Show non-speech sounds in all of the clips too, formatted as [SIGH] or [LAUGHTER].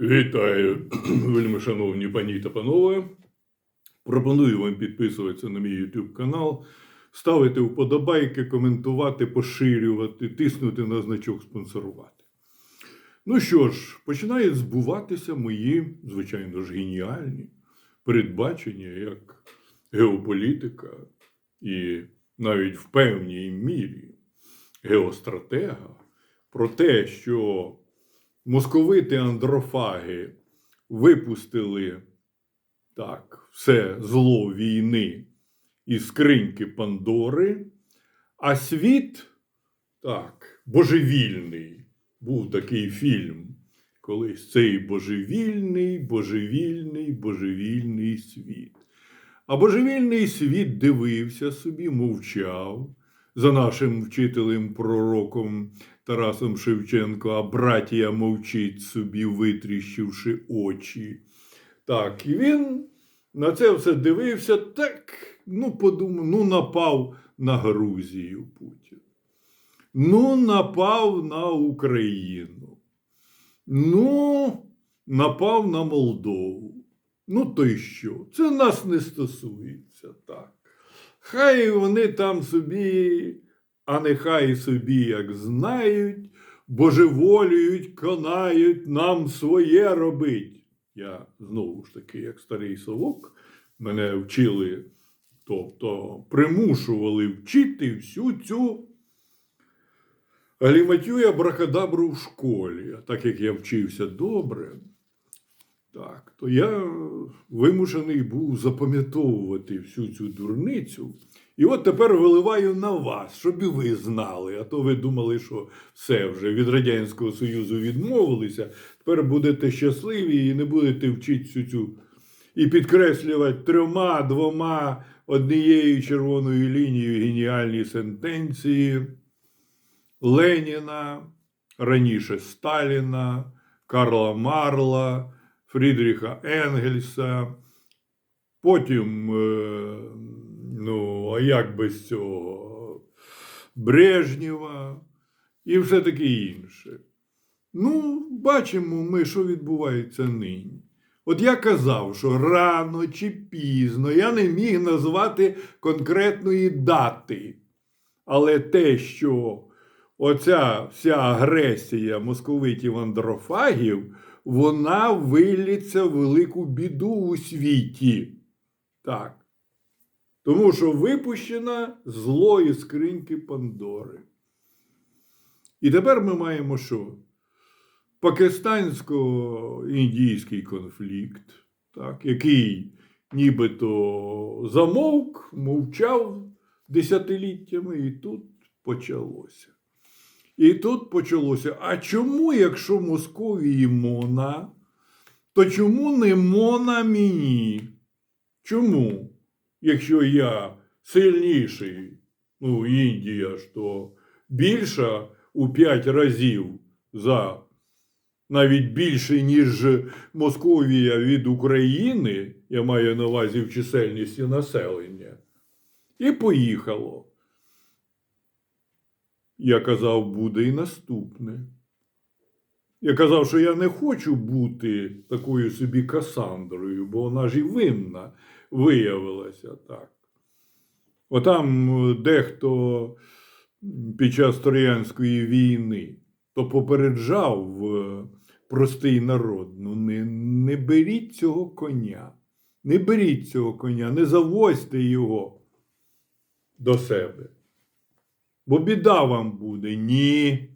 Вітаю, [CLEARS THROAT] вельми шановні пані та панове. Пропоную вам підписуватися на мій YouTube канал, ставити вподобайки, коментувати, поширювати, тиснути на значок спонсорувати. Ну що ж, починають збуватися мої, звичайно ж, геніальні передбачення як геополітика і навіть в певній мірі геостратега про те, що московити андрофаги випустили так, все зло війни із скриньки Пандори, а світ так, божевільний. Був такий фільм. Колись цей божевільний, божевільний, божевільний світ. А божевільний світ дивився собі, мовчав за нашим вчителем пророком Тарасом Шевченко, а братія мовчить собі, витріщивши очі. Так, і він на це все дивився, так, ну, подумав, ну, напав на Грузію Путін. Ну, напав на Україну. Ну, напав на Молдову. Ну, то й що? Це нас не стосується, так. Хай вони там собі, а нехай собі, як знають, божеволюють, конають, нам своє робить. Я знову ж таки, як старий совок, мене вчили, тобто примушували вчити всю цю Аліматюя Абракадабру в школі. Так як я вчився добре, так, то я вимушений був запам'ятовувати всю цю дурницю. І от тепер виливаю на вас, щоб і ви знали. А то ви думали, що все вже від Радянського Союзу відмовилися. Тепер будете щасливі і не будете вчити всю цю і підкреслювати трьома, двома, однією червоною лінією геніальні сентенції Леніна, раніше Сталіна, Карла Марла, Фрідріха Енгельса. Потім, е, ну, а як без цього, Брежнєва і все таке інше. Ну, бачимо ми, що відбувається нині. От я казав, що рано чи пізно я не міг назвати конкретної дати. Але те, що оця вся агресія московитів андрофагів, вона виліться в велику біду у світі. Так. Тому що випущена злої скриньки Пандори. І тепер ми маємо що? Пакистансько-індійський конфлікт, так, який нібито замовк, мовчав десятиліттями, і тут почалося. І тут почалося. А чому, якщо Московії Мона, то чому не Мона мені? Чому? Якщо я сильніший, ну, Індія ж то більша у п'ять разів за навіть більше, ніж Московія від України, я маю на увазі в чисельності населення, і поїхало. Я казав, буде і наступне. Я казав, що я не хочу бути такою собі Касандрою, бо вона ж і винна виявилася так. Отам е, дехто під час Троянської війни то попереджав е, простий народ. Ну, не, не беріть цього коня, не беріть цього коня, не завозьте його до себе. Бо біда вам буде. Ні.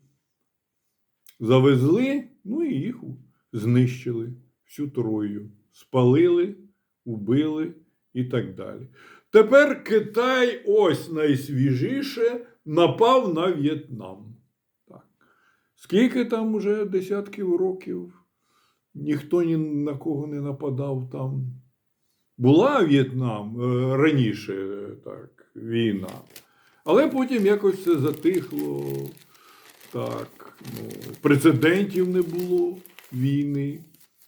Завезли, ну і їх знищили всю Трою, спалили, убили і так далі. Тепер Китай, ось найсвіжіше, напав на В'єтнам. Так. Скільки там уже десятків років ніхто ні на кого не нападав там. Була В'єтнам е, раніше так, війна. Але потім якось все затихло. Так, ну, прецедентів не було війни.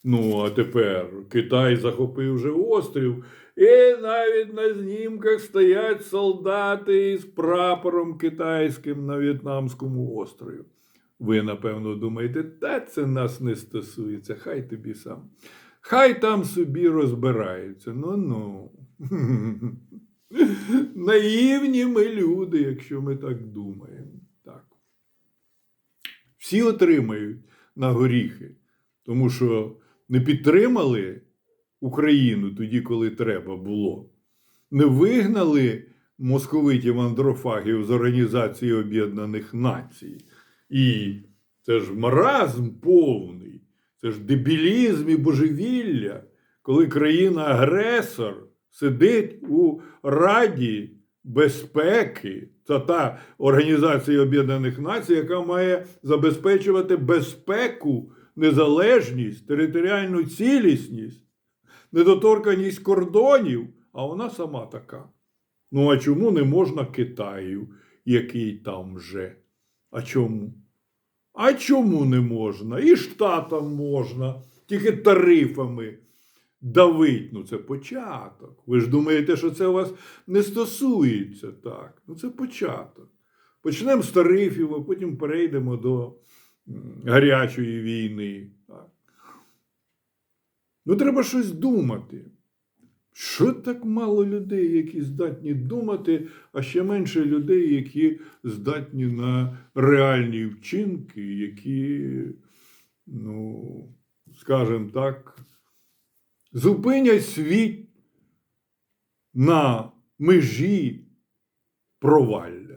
Ну, а тепер Китай захопив вже острів, і навіть на знімках стоять солдати із прапором китайським на В'єтнамському острові. Ви, напевно, думаєте, та це нас не стосується, хай тобі сам. Хай там собі розбираються. Ну ну. [LAUGHS] Наївні ми люди, якщо ми так думаємо. Так. Всі отримають на горіхи, тому що не підтримали Україну тоді, коли треба було. Не вигнали московитів андрофагів з Організації Об'єднаних Націй. І це ж маразм повний, це ж дебілізм і божевілля, коли країна-агресор сидить у Раді безпеки. Це та Організація Об'єднаних Націй, яка має забезпечувати безпеку, незалежність, територіальну цілісність, недоторканість кордонів, а вона сама така. Ну а чому не можна Китаю, який там вже? А чому? А чому не можна? І штатам можна, тільки тарифами давить. Ну, це початок. Ви ж думаєте, що це вас не стосується так. Ну, це початок. Почнемо з тарифів, а потім перейдемо до гарячої війни. Так. Ну, треба щось думати. Що так мало людей, які здатні думати, а ще менше людей, які здатні на реальні вчинки, які, ну, скажімо так, зупинять світ на межі провалля.